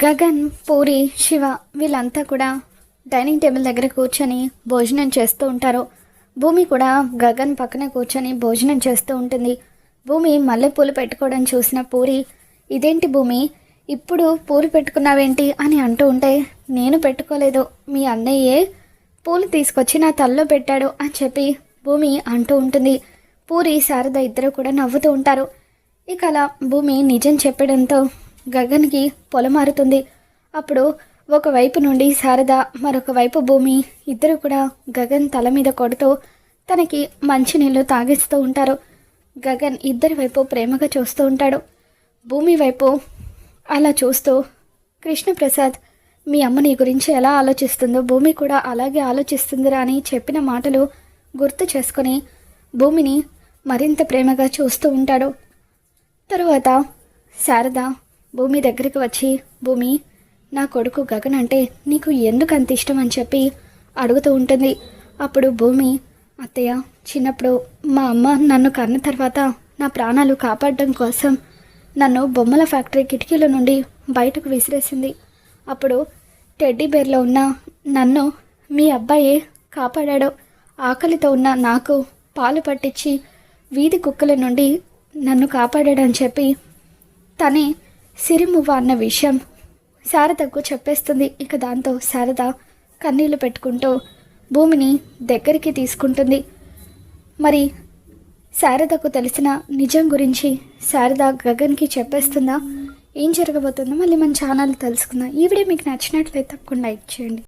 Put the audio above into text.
గగన్ పూరి శివ వీళ్ళంతా కూడా dining table దగ్గర కూర్చొని భోజనం చేస్తూ ఉంటారు. భూమి కూడా గగన్ పక్కన కూర్చొని భోజనం చేస్తూ ఉంటుంది. భూమి మల్లెపూలు పెట్టుకోవడం చూసిన పూరి ఇదేంటి భూమి? ఇప్పుడు పూలు పెట్టుకున్నావేంటి? అని అంటూ ఉంటే నేను పెట్టుకోలేదు. మీ అన్నయ్యే పూలు తీసుకొచ్చి నా తల్లో పెట్టాడు అని చెప్పి భూమి అంటూ ఉంటుంది. పూరి శారద ఇద్దరు కూడా నవ్వుతూ ఉంటారు. ఇక అలా భూమి నిజం చెప్పడంతో గగన్కి పొలమారుతుంది. అప్పుడు ఒకవైపు నుండి శారద మరొక వైపు భూమి. ఇద్దరు కూడా గగన్ తల మీద కొడుతూ తనకి మంచినీళ్ళు తాగిస్తూ ఉంటారు. గగన్ ఇద్దరి వైపు ప్రేమగా చూస్తూ ఉంటాడు. భూమి వైపు అలా చూస్తూ కృష్ణప్రసాద్ మీ అమ్మ నీ గురించి ఎలా ఆలోచిస్తుందో భూమి కూడా అలాగే ఆలోచిస్తుందిరా అని చెప్పిన మాటలు గుర్తు చేసుకొని భూమిని మరింత ప్రేమగా చూస్తూ ఉంటాడు. తరువాత శారద భూమి దగ్గరికి వచ్చి భూమి నా కొడుకు గగన్ అంటే నీకు ఎందుకు అంత ఇష్టం? అని చెప్పి అడుగుతూ ఉంటుంది. అప్పుడు భూమి అత్తయ్య చిన్నప్పుడు మా అమ్మ నన్ను కన్న తర్వాత నా ప్రాణాలు కాపాడడం కోసం నన్ను బొమ్మల ఫ్యాక్టరీ కిటికీల నుండి బయటకు విసిరేసింది. అప్పుడు టెడ్డీ బేర్లో ఉన్న నన్ను మీ అబ్బాయి కాపాడాడు. ఆకలితో ఉన్న నాకు పాలు పట్టించి వీధి కుక్కల నుండి నన్ను కాపాడాడని చెప్పి తనే సిరిమువ్వ అన్న విషయం శారదకు చెప్పేస్తుంది. ఇక దాంతో శారద కన్నీళ్ళు పెట్టుకుంటూ భూమిని దగ్గరికి తీసుకుంటుంది. మరి శారదకు తెలిసిన నిజం గురించి శారద గగన్కి చెప్పేస్తుందా? ఏం జరగబోతుందో మళ్ళీ మన ఛానల్ తెలుసుకుందాం. ఈ వీడియో మీకు నచ్చినట్లయితే తప్పకుండా లైక్ చేయండి.